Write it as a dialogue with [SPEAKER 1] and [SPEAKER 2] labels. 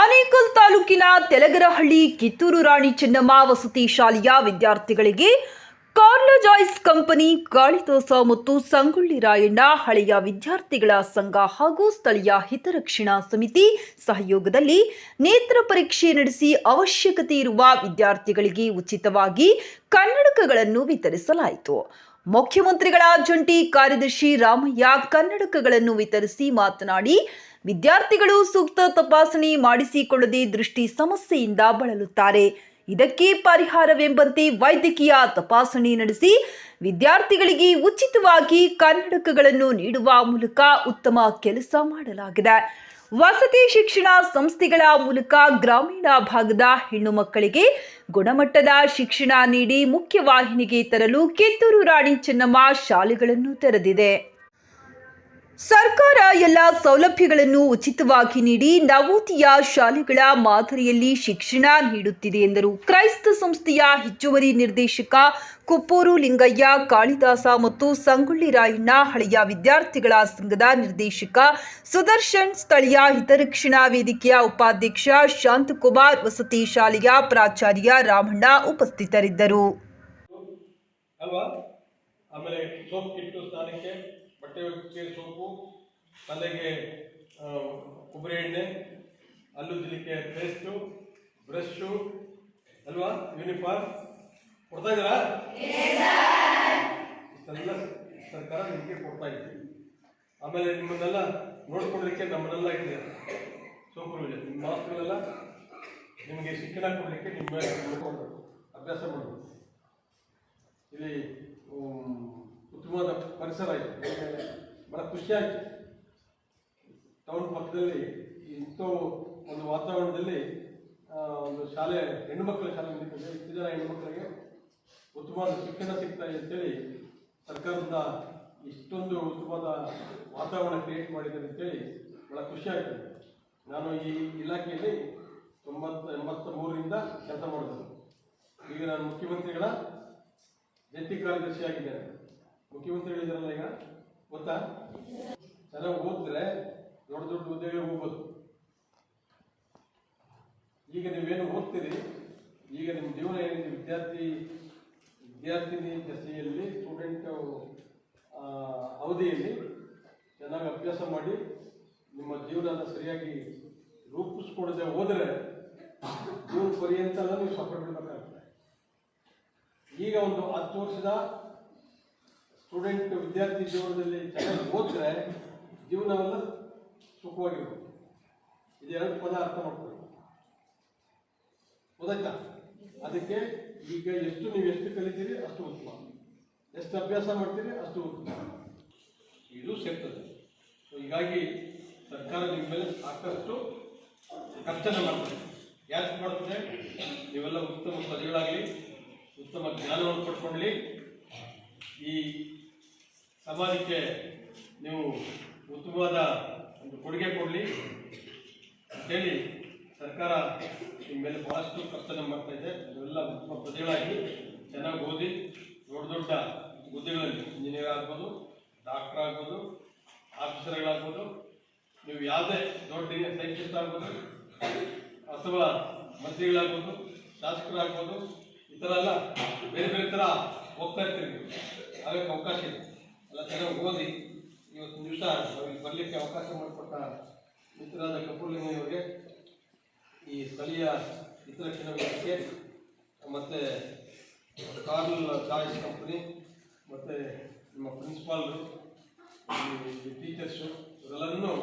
[SPEAKER 1] ಆನೇಕಲ್ ತಾಲೂಕಿನ ತೆಲಗರಹಳ್ಳಿ ಕಿತ್ತೂರು ರಾಣಿ ಚೆನ್ನಮ್ಮ ವಸತಿ ಶಾಲೆಯ ವಿದ್ಯಾರ್ಥಿಗಳಿಗೆ ಕಾರ್ಲಜಾಯ್ಸ್ ಕಂಪನಿ, ಕಾಳಿದೋಸ ಮತ್ತು ಸಂಗೊಳ್ಳಿ ರಾಯಣ್ಣ ಹಳೆಯ ವಿದ್ಯಾರ್ಥಿಗಳ ಸಂಘ ಹಾಗೂ ಸ್ಥಳೀಯ ಹಿತರಕ್ಷಣಾ ಸಮಿತಿ ಸಹಯೋಗದಲ್ಲಿ ನೇತ್ರ ಪರೀಕ್ಷೆ ನಡೆಸಿ ಅವಶ್ಯಕತೆ ಇರುವ ವಿದ್ಯಾರ್ಥಿಗಳಿಗೆ ಉಚಿತವಾಗಿ ಕನ್ನಡಕಗಳನ್ನು ವಿತರಿಸಲಾಯಿತು. ಮುಖ್ಯಮಂತ್ರಿಗಳ ಜಂಟಿ ಕಾರ್ಯದರ್ಶಿ ರಾಮಯ್ಯ ಕನ್ನಡಕಗಳನ್ನು ವಿತರಿಸಿ ಮಾತನಾಡಿ, ವಿದ್ಯಾರ್ಥಿಗಳು ಸೂಕ್ತ ತಪಾಸಣೆ ಮಾಡಿಸಿಕೊಳ್ಳದೆ ದೃಷ್ಟಿ ಸಮಸ್ಯೆಯಿಂದ ಬಳಲುತ್ತಾರೆ. ಇದಕ್ಕೆ ಪರಿಹಾರವೆಂಬಂತೆ ವೈದ್ಯಕೀಯ ತಪಾಸಣೆ ನಡೆಸಿ, ವಿದ್ಯಾರ್ಥಿಗಳಿಗೆ ಉಚಿತವಾಗಿ ಕನ್ನಡಕಗಳನ್ನು ನೀಡುವ ಮೂಲಕ ಉತ್ತಮ ಕೆಲಸ ಮಾಡಲಾಗಿದೆ. ವಸತಿ ಶಿಕ್ಷಣ ಸಂಸ್ಥೆಗಳ ಮೂಲಕ ಗ್ರಾಮೀಣ ಭಾಗದ ಹೆಣ್ಣು ಮಕ್ಕಳಿಗೆ ಗುಣಮಟ್ಟದ ಶಿಕ್ಷಣ ನೀಡಿ ಮುಖ್ಯವಾಹಿನಿಗೆ ತರಲು ಕಿತ್ತೂರು ರಾಣಿ ಚೆನ್ನಮ್ಮ ಶಾಲೆಗಳನ್ನು ತೆರೆದಿದೆ. ಸರ್ಕಾರ ಎಲ್ಲ ಸೌಲಭ್ಯಗಳನ್ನು ಉಚಿತವಾಗಿ ನೀಡಿ ನವೋದಯ ಶಾಲೆಗಳ ಮಾದರಿಯಲ್ಲಿ ಶಿಕ್ಷಣ ನೀಡುತ್ತಿದೆ ಎಂದರು. ಕ್ರೈಸ್ತ ಸಂಸ್ಥೆಯ ಹೆಚ್ಚುವರಿ ನಿರ್ದೇಶಕ ಕುಪ್ಪೂರು ಲಿಂಗಯ್ಯ, ಕಾಳಿದಾಸ ಮತ್ತು ಸಂಗೊಳ್ಳಿ ರಾಯಣ್ಣ ಹಳೆಯ ವಿದ್ಯಾರ್ಥಿಗಳ ಸಂಘದ ನಿರ್ದೇಶಕ ಸುದರ್ಶನ್, ಸ್ಥಳೀಯ ಹಿತರಕ್ಷಣಾ ವೇದಿಕೆಯ ಉಪಾಧ್ಯಕ್ಷ ಶಾಂತಕುಮಾರ್, ವಸತಿ ಶಾಲೆಯ ಪ್ರಾಚಾರ್ಯ ರಾಮಣ್ಣ ಉಪಸ್ಥಿತರಿದ್ದರು.
[SPEAKER 2] ಆಮೇಲೆ ಸೋಪ್, ತಲೆಗೆ ಕೊಬ್ಬರಿ ಎಣ್ಣೆ ಹಲ್ಲು ತಿಲಿಕ್ಕೆ ಪೇಸ್ಟು ಬ್ರಷು ಅಲ್ವಾ ಯೂನಿಫಾರ್ಮ್ ಕೊಡ್ತಾ ಇದ್ದೀರಾ? ಇಷ್ಟೆಲ್ಲ ಸರ್ಕಾರ ನಿಮಗೆ ಕೊಡ್ತಾ ಇದ್ದೀವಿ ಆಮೇಲೆ ನಿಮ್ಮನ್ನೆಲ್ಲ ನೋಡ್ಕೊಡ್ಲಿಕ್ಕೆ ನಮ್ಮನ್ನೆಲ್ಲ ಸೂಪರ್ ಇದೆ. ನಿಮ್ಮ ಮಾಸ್ಕ್ಗಳೆಲ್ಲ ನಿಮಗೆ ಶಿಕ್ಷಣ ಕೊಡಲಿಕ್ಕೆ ನಿಮ್ಮ ನೋಡ್ಕೊಳ್ಬೇಕು. ಅಭ್ಯಾಸ ಮಾಡಬೇಕು. ಪರಿಸರ ಇದೆ ಬಹಳ ಖುಷಿಯಾಯಿತು. ಟೌನ್ ಪಕ್ಕದಲ್ಲಿ ಇಂಥ ಒಂದು ವಾತಾವರಣದಲ್ಲಿ ಒಂದು ಶಾಲೆ ಹೆಣ್ಣುಮಕ್ಕಳ ಶಾಲೆ ನಡೀತದೆ. ಇಷ್ಟು ಜನ ಹೆಣ್ಣುಮಕ್ಕಳಿಗೆ ಉತ್ತಮವಾದ ಶಿಕ್ಷಣ ಸಿಗ್ತಾ ಇದೆ ಅಂತೇಳಿ ಸರ್ಕಾರದಿಂದ ಇಷ್ಟೊಂದು ಉತ್ತಮವಾದ ವಾತಾವರಣ ಕ್ರಿಯೇಟ್ ಮಾಡಿದ್ದಾರೆ ಅಂತೇಳಿ ಬಹಳ ಖುಷಿಯಾಯಿತು ನಾನು ಈ ಇಲಾಖೆಯಲ್ಲಿ ತೊಂಬತ್ತು ಎಂಬತ್ತ ಮೂರರಿಂದ ಕೆಲಸ ಮಾಡಿದ್ರು ಈಗ ನಾನು ಮುಖ್ಯಮಂತ್ರಿಗಳ ಜಂಟಿ ಕಾರ್ಯದರ್ಶಿ ಆಗಿದ್ದೇನೆ ಹೇಳಿದ್ರಲ್ಲ ಈಗ? ಗೊತ್ತಾ? ಚೆನ್ನಾಗಿ ಓದಿದ್ರೆ ದೊಡ್ಡ ದೊಡ್ಡ ಹುದ್ದೆಗೆ ಹೋಗ್ಬೋದು ಈಗ ನೀವೇನು ಓದ್ತೀರಿ? ಈಗ ನಿಮ್ಮ ಜೀವನ ಏನಿದೆ ವಿದ್ಯಾರ್ಥಿ, ವಿದ್ಯಾರ್ಥಿನಿ ದಶೆಯಲ್ಲಿ ಸ್ಟೂಡೆಂಟ್ ಅವಧಿಯಲ್ಲಿ ಚೆನ್ನಾಗಿ ಅಭ್ಯಾಸ ಮಾಡಿ ನಿಮ್ಮ ಜೀವನನ ಸರಿಯಾಗಿ ರೂಪಿಸ್ಕೊಡದೆ ಹೋದರೆ ಜೀವನ ಪರ್ಯಂತ ನೀವು ಸಪೋರ್ಟ್ ಬಿಡಬೇಕಾಗ್ತದೆ ಈಗ ಒಂದು ಹತ್ತು ವರ್ಷದ ಸ್ಟೂಡೆಂಟ್ ವಿದ್ಯಾರ್ಥಿ ಜೀವನದಲ್ಲಿ ಚೆನ್ನಾಗಿ ಓದಿದ್ರೆ ಜೀವನವೆಲ್ಲ ಸುಖವಾಗಿರ್ಬೋದು ಇದು ಎರಡು ಪದ ಅರ್ಥ ಗೊತ್ತಾಯ್ತಾ? ಅದಕ್ಕೆ ಈಗ ಎಷ್ಟು ನೀವು ಎಷ್ಟು ಕಲಿತೀರಿ ಅಷ್ಟು ಉತ್ತಮ. ಎಷ್ಟು ಅಭ್ಯಾಸ ಮಾಡ್ತೀರಿ ಅಷ್ಟು ಉತ್ತಮ. ಇದು ಸೇರ್ತದೆ. ಹೀಗಾಗಿ ಸರ್ಕಾರ ನಿಮ್ಮ ಮೇಲೆ ಸಾಕಷ್ಟು ಖರ್ಚನ್ನು ಮಾಡ್ತದೆ. ಯಾಕೆ ಮಾಡ್ತದೆ? ನೀವೆಲ್ಲ ಉತ್ತಮ ಪ್ರಜೆಗಳಾಗಲಿ ಉತ್ತಮ ಜ್ಞಾನವನ್ನು ಪಡ್ಕೊಳ್ಳಿ ಈ ಸಮಾಜಕ್ಕೆ ನೀವು ಉತ್ತಮವಾದ ಒಂದು ಕೊಡುಗೆ ಕೊಡಲಿ ಅಂತೇಳಿ ಸರ್ಕಾರ ನಿಮ್ಮ ಮೇಲೆ ಬಹಳಷ್ಟು ಖರ್ಚನ್ನು ಮಾಡ್ತಾ ಇದೆ. ಅದೆಲ್ಲ ಉತ್ತಮ ಪ್ರಜೆಗಳಾಗಿ ಚೆನ್ನಾಗಿ ಓದಿ ದೊಡ್ಡ ದೊಡ್ಡ ಹುದ್ದೆಗಳಲ್ಲಿ ಇಂಜಿನಿಯರ್ ಆಗ್ಬೋದು ಡಾಕ್ಟರ್ ಆಗ್ಬೋದು, ಆಫೀಸರ್ಗಳಾಗ್ಬೋದು, ನೀವು ಯಾವುದೇ ದೊಡ್ಡ ಸೈಂಟಿಸ್ಟ್ ಆಗ್ಬೋದು, ಅಥವಾ ಮಂತ್ರಿಗಳಾಗ್ಬೋದು, ಶಾಸಕರಾಗ್ಬೋದು, ಈ ಥರ ಎಲ್ಲ ಬೇರೆ ಬೇರೆ ಥರ ಹೋಗ್ತಾ ಇರ್ತೀವಿ ಆಗಕ್ಕೆ ಅವಕಾಶ ಇದೆ. ಎಲ್ಲ ಚೆನ್ನಾಗಿ ಓದಿ, ಇವತ್ತು ದಿವಸ ನಮಗೆ ಬರಲಿಕ್ಕೆ ಅವಕಾಶ ಮಾಡಿಕೊಟ್ಟ ಮಿತ್ರರಾದ ಕಪೂರ್ಲಿಂಗಯ್ಯವರಿಗೆ ಈ ಸ್ಥಳೀಯ ಇತರ ವೇದಿಕೆ ಮತ್ತು ಕಾರ್ಲ್ ಚಾಯ್ಸ್ ಕಂಪನಿ ಮತ್ತು ನಿಮ್ಮ ಈ ಟೀಚರ್ಸು ಇವರೆಲ್ಲರನ್ನೂ